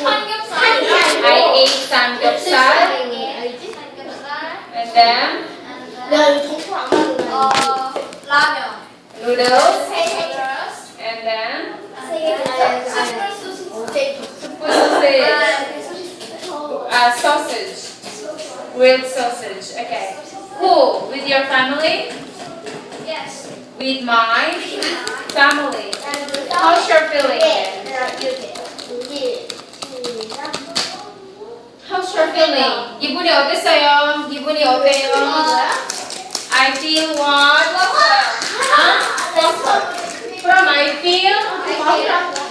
I ate samgyeopsal. And then 야 이거 정품 안 받은 라면. noodles. 세 And then 개. sausage. Uh, sausage. Grilled sausage. Okay. Who? With your family? Yes. With my family. How's your feeling 기분이 어땠어요? 기분이 어때요? I feel what? From I feel?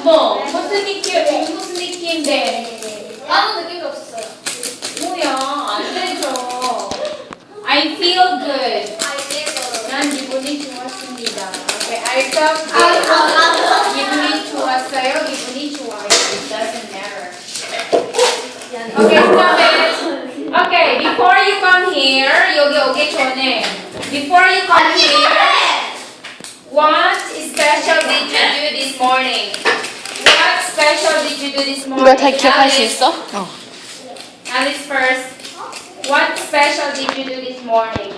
뭐? 무슨 느낌? 무슨 느낌인데? 아무 느낌이 없었어요. 뭐야? 안 되죠. I feel good. 난 기분이 좋았습니다. Okay, I felt good. here, 여기 오기 전에 before you come here, what special did you do this morning? What special did you do this morning? 이걸 다 기억할 수 Alice, 있어? 어. Alice first. What special did you do this morning?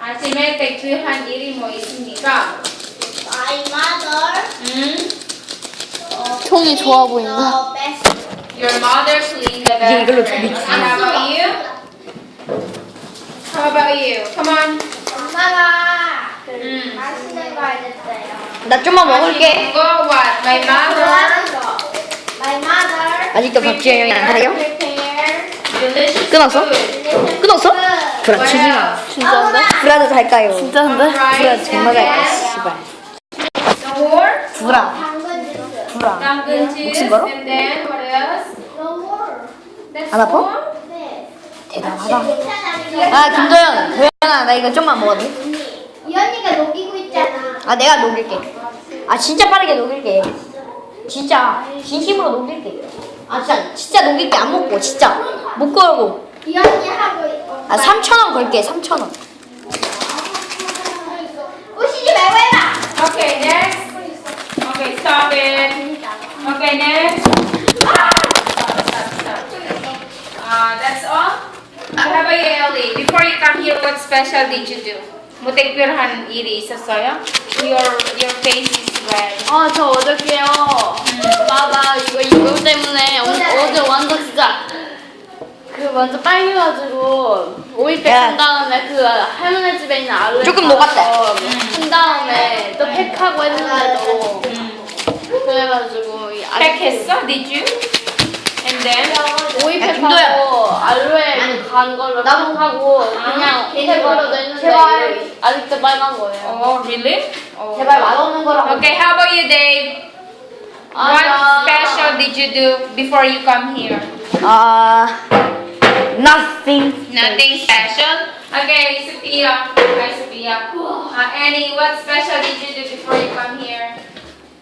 아침에 대표한 일이 뭐 있습니까? My mother. 음? 통이 좋아 보인다. The best. Your mother cleaned the 이게 이걸로 bathroom. 비비지. And how about you? How about you? Come on. 엄마가 그 음. 맛있는 거 알렸어요. 나 좀만 먹을게. Go what? My mother 좋아하는 거. My mother. 아직도 박지현 형이 안 살아요? Prepare. delicious 끊었어? food. 끊었어? Good. 브라 치지 마. 진짜인데? 브라도 잘까요? 진짜인데? 브라 정말 갈까? 씨발. More? 브라. 당근 주스. 브라. 당근 juice. 목숨 걸어? And then what else? No more. That's 안 아파? all? 네. 대단하다. 아 김도현, 도현아 나 이거 좀만 먹어도 돼? 이 언니가 녹이고 있잖아. 아 내가 녹일게. 아 진짜 빠르게 녹일게. 진짜 진심으로 녹일게. 아 진짜 진짜 녹일게 안 먹고 진짜 못 걸고. 이 언니 하고 있고. 아 3천 원 걸게 3천 원. 꼬시지 말고 해봐. Okay, next. Okay, stop it. Okay, next. Stop, stop, stop. Uh, that's all? How about you, Ellie? Before you come here, what special did you do? 뭐 특별한 일이 있었어요? Your, your face is red. 아 저 어저께요. 봐봐 이거 이거 때문에 어, 어제 완전 진짜 그 완전 빨개가지고 오이백 한 다음에 그 할머니 집에 있는 알로에 조금 녹았대. 가서 한 다음에 또 팩하고 했는데도 그래가지고 이 아직 팩했어? Did you? And then? 오이팩하고 알로에 간 걸로 팩하고 그냥 해버려져 있는데 제발. 이거 아직도 빨간 거예요. Oh, really? Oh. 제발 맛없는 거라고. Okay, how about you, Dave? What 아, special did you do before you come here? Uh, nothing. Nothing special. Okay, Sophia. Hi, Sophia. Uh, Annie, what special did you do before you come here?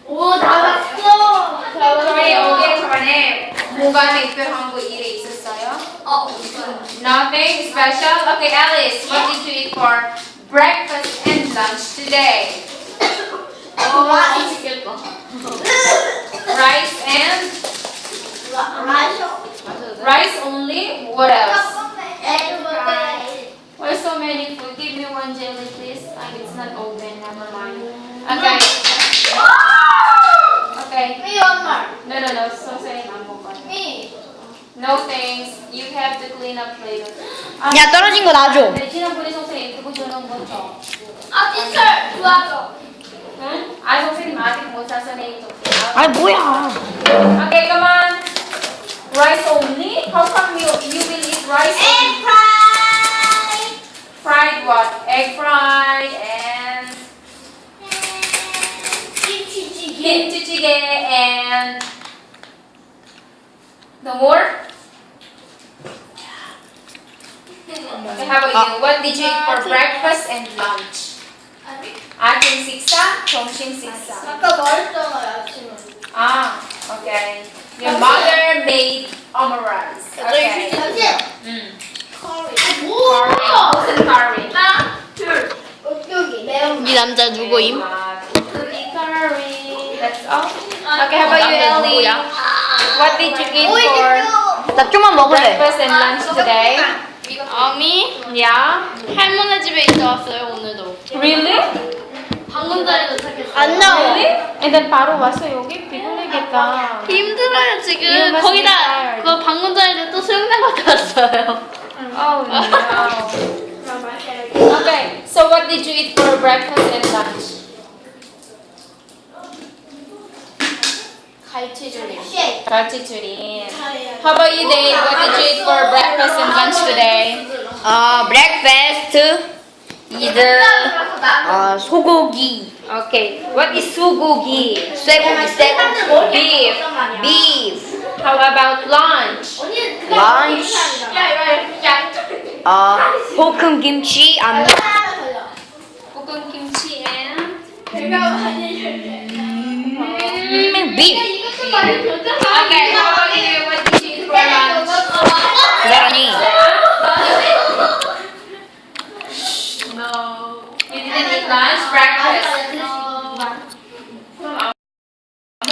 오 나왔어. 저희 오기 전에 뭐가 특별한 거 일이 있었어요? 어, Nothing special. Okay, Alice, what did you eat for breakfast and lunch today? 어, 맛있겠다. Rice and 마셔. rice only. What else? Egg fry. Why so many food? Give me one jelly, please. Ah, it's not open. No thanks. You have to clean up later. 아, 야, 떨어진 거 놔줘. 네, 지난번에 선생님 그거 주는 거죠? 아 티철 도와줘. 응? 아, 선생님 아직 못 사서 내일 줄게. 아니 뭐야? Okay, come on. Rice only? How come you, you will eat rice only? Egg fry. Fried what? Egg fried and 김치찌개. kimchi jjigae and no more? Okay, how about you? What did you eat for breakfast and lunch? 아침 식사, 점심 식사. 아까 말했잖아요 아침에. Ah, okay. Your mother made omurice. Okay. 음. 무슨 curry? 하나, 둘. 이 남자 누구임? Cookie curry. That's all. Okay, how about you, Ellie? 누구야? What did you eat for 나 좀만 먹을래. breakfast and lunch today? 아미 Yeah. 할머니 집에 있다 왔어요 오늘도. Really? 방금 전에 도착했어요. 안 나와. And then 바로 왔어 여기 피곤하겠다. 힘들어요 지금. 거기다 tired. 그 방금 전에 또 수영장 갔다 왔어요. Oh no. Okay. So what did you eat for breakfast and lunch? 갈치조림. Ratatouille. How about you, Dave? What did you eat for breakfast and lunch today? 어, breakfast. 이들 어, 소고기. Okay. What is sugogi? 쇠고기, 쇠고기. Beef. beef. How about lunch? lunch. 어, 볶음 김치, 안 볶음 kimchi and 음, beef. Okay. How about you? lunch. Breakfast.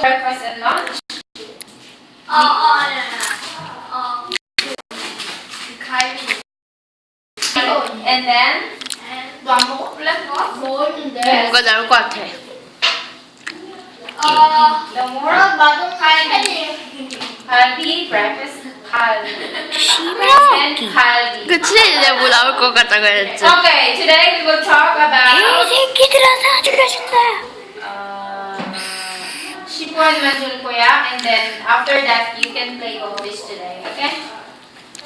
Breakfast and lunch. And then. 뭔가 나올 것 같아. No more. Kalbi, breakfast, kalbi. And kalbi. 그치 이제 뭐 나올 것 같다 그랬지. Okay, today we will talk about 새끼들아 사줄려준다. uh, 10원만 줄 거야 and then after that you can play goldfish today, okay?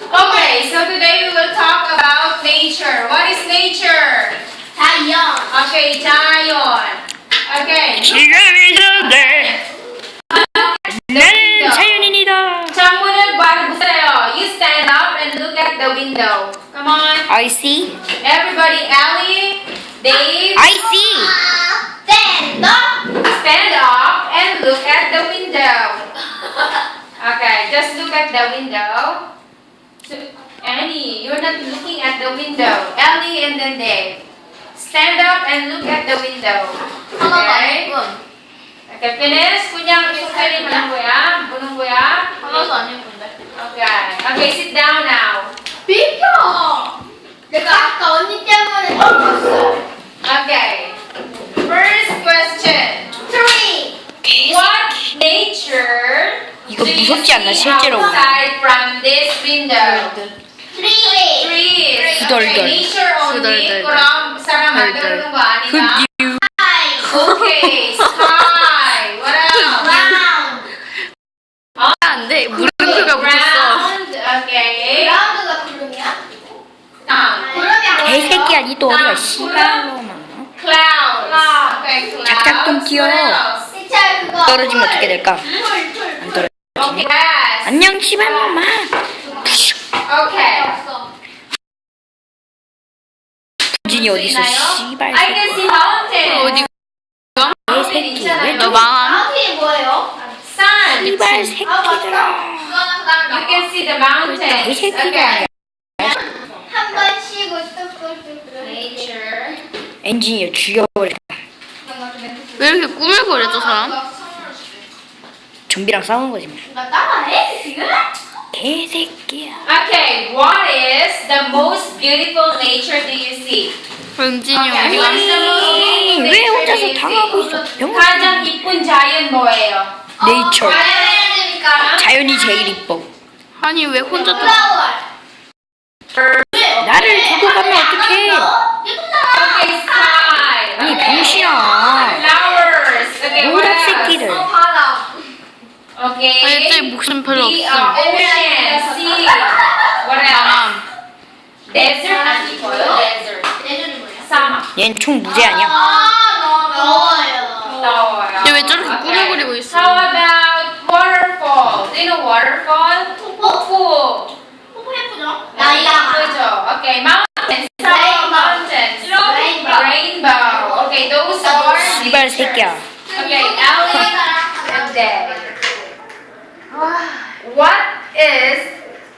Okay, so today we will talk about nature. What is nature? Okay, 자연. Okay. 지금 이런데 나 the window. Come on. I see. Everybody, Ali, Dave. I see. Stand up. Stand up and look at the window. okay, just look at the window. Annie, you're not looking at the window. Ellie and then Dave. Stand up and look at the window. Okay? Okay, finish. Kunyang, yung kayo, bunong ko. Bunong. Okay, okay, sit down now. 무섭지 않나 실제로? 후덜덜. 후덜덜. 후덜덜. 흑유. 물음표가 붙었어. 개새끼 아니 또 어디가 씨발로 작작좀 키워. 떨어지면 어떻게 될까? 안 떨어. Okay. Grass. 안녕 씨발로마. Okay. 진이 어딨어 씨발. I can see mountain. 어디? mountain. 너 망함? 마운틴이 뭐예요? Sun. 씨발 아, 새끼들아. You can see the mountains. 이 새끼가 Okay. 한번 쉬고. Nature. 엔지니어 죽여버려. 왜 이렇게 꾸물거려 저 사람? 좀비랑 싸우는 거지 뭐. 나 따라해 지금? 개새끼야. Okay, what is the most beautiful nature do you see? 은진이 Okay, 어디 what is the most 갔어? beautiful 왜 nature 혼자서 you 당하고 see? 있어? 병원 가장 이쁜 자연 뭐예요? 네이처. 어, 되니까. 자연이 제일 이뻐. 아니 왜 혼자 또. 나를 두고 가면 어떡해? Okay, sky. 아니 Okay. 병신아. Flowers. Okay, what 노란 else? 새끼들. Okay. 아니 쟤 목숨 별로 uh, 없음. ocean, sea. What else? Desert 아니고요. 사막. 얘는 총 무죄 아니야? 아, 너무 더워요. 얘왜 저렇게 Okay. 꾸물거리고 있어? How about waterfall? Do you know waterfall? 폭포. 예쁘죠? Okay, mountains. Mountains. Rainbow. Rainbow. Okay, those are 씨발 새끼야. Okay, Ellie and Dad. What is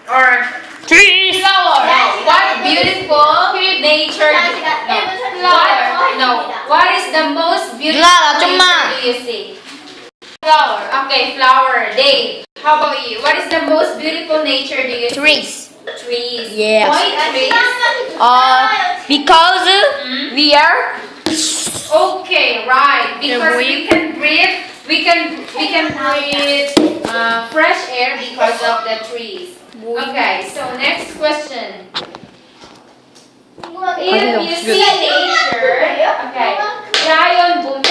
or trees? Flower. No. What beautiful nature? No. What? No. What is the most beautiful nature do you see? Flower. Okay, flower. Day. How about you? What is the most beautiful nature do you see? Trees. Trees. Yes. Why trees? Uh, because mm -hmm. we are Okay, right. Because we- we can breathe, we can we can breathe uh, fresh air because of the trees. Okay, so next question. If you see nature, okay, 자연 보면,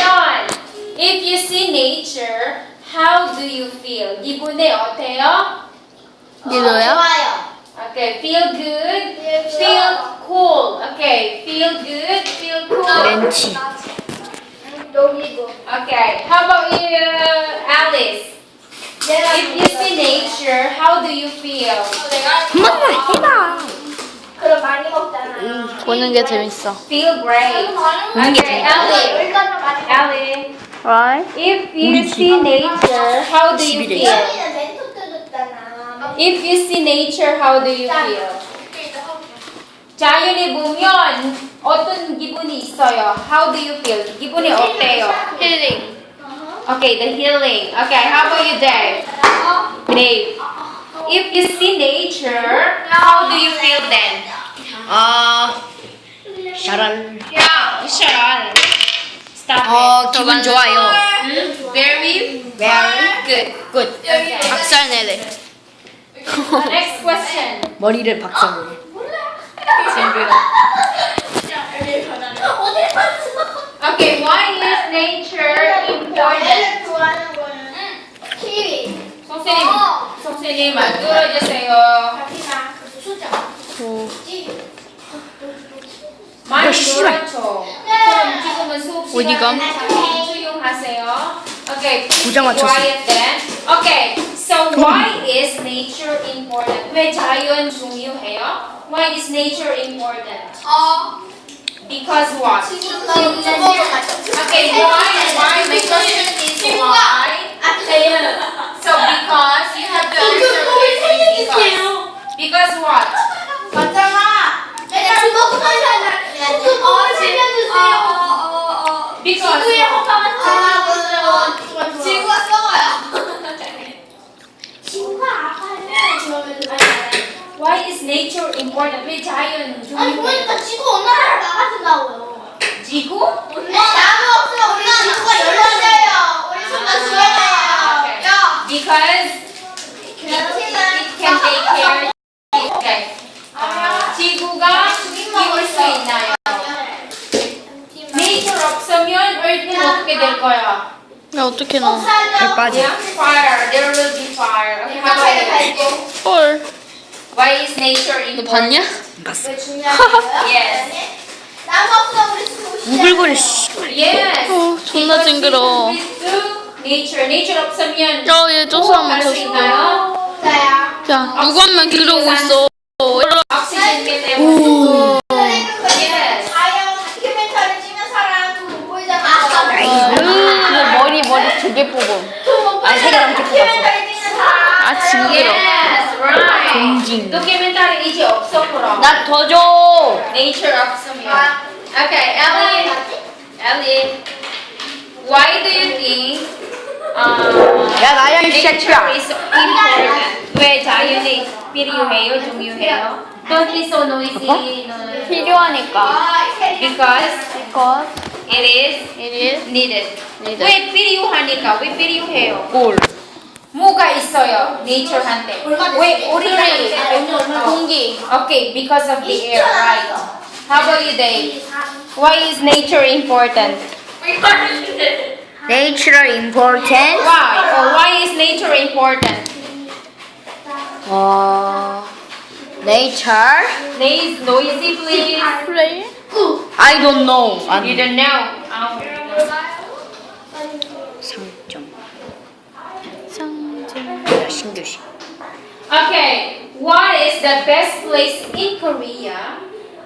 if you see nature, how do you feel? 기분이 어때요? 이거요? Okay, feel good, feel cool. Okay, feel good, feel cool. 렌치. 여기고. Okay, how about you, Alice? If you see nature, how do you feel? 한번만 해봐. 그럼 많이 먹잖아. 보는 게 재밌어. Feel great. Okay, Ellie. 일단은 많이 먹. Ellie, Right? if you see nature, how do you feel? If you see nature, how do you feel? 자연에 보면 어떤 기분이 있어요? How do you feel? 기분이 어때요? 힐링. Okay, the healing. Okay, how about you, Dave? Dave, if you see nature, how do you feel then? 아, 샤랄. Yeah, sure. Stop 어, 기분 좋아요. it. Very, very good. Good. Okay. 박살 내래. next question. 머리를 박정으로. 징그러. Okay, why is nature important? 선생님, 선생님 안 들어주세요. 많이 씨발. 놀았죠. 그럼 지금은 수업 시간 어디 감? 수용하세요. Okay, please be 부장아 쳤어. quiet then. Okay. so why is nature important? 왜 자연 중요해요? Why is nature important? 어. Because what? 지금 Okay, why? Why? My question is why? So because you have to answer this because. Because what? Why is nature important? 왜 자연 아니? 그러니까 지구 온난화를 막아준다고요. 지구? 나무 없으면 우리 지구가 열려져요. 우리 죽어요. 야. Because it can take care. Okay. 아, 지구가 키울 수 있나요? Nature 없으면 Earth는 어떻게 될 거야? 야 어떻게 나? 발. Yeah, fire. There will be fire. Okay, how about you? 헐. Why is nature 너 important? 봤냐? 봤어. 왜 중요한가요? Yes. 나무 없으면 우리 지구 우글거려, 씨. Yes. 어, 존나 Because 징그러워. we do Nature. Nature 없으면 야 얘 조사 한번. 있나요? 진짜야. 야 누구 한 명 들어오고 있어. 없어 그럼. 나 더 줘. Nature 없으면. Okay, Ellie. Ellie. Why do you think uh, 야, 나야, 이 nature 새끼야. is important? 왜 자연이 필요해요? 중요해요? Don't be so noisy. No, no, no. 필요하니까. 아, 이 세리. Because Because it is it is needed. needed. 왜 필요하니까? 왜 필요해요? 골. 뭐가 있어요? nature한테. 왜 우리가 있어요? 공기. Okay, because of the air, right? How about you, Dave? Why is nature important? Nature important. Why? Or why is nature important? 어, nature. Noise, noisy, please. 플레이? I don't know. You 아니, don't know. Oh. 상점. 상징. 야, 신교시. Okay, what is the best place in Korea?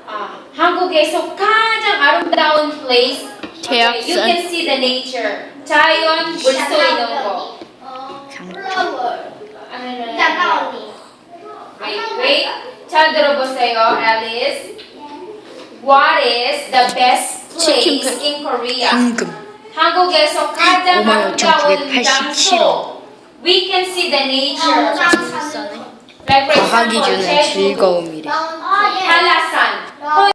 아, 한국에서 가장 아름다운 place. Okay, you 대학산. can see the nature. 자연 볼 수 있는 거. 어, 상점. 플라워. 아니면 짠나 언니. Wait, wait. 잘 들어보세요, Alice. What is the best 치킨 place in Korea? 황금. 한국에서 가장 55,987 아름다운 원. 장소 We can see the nature of Like for example,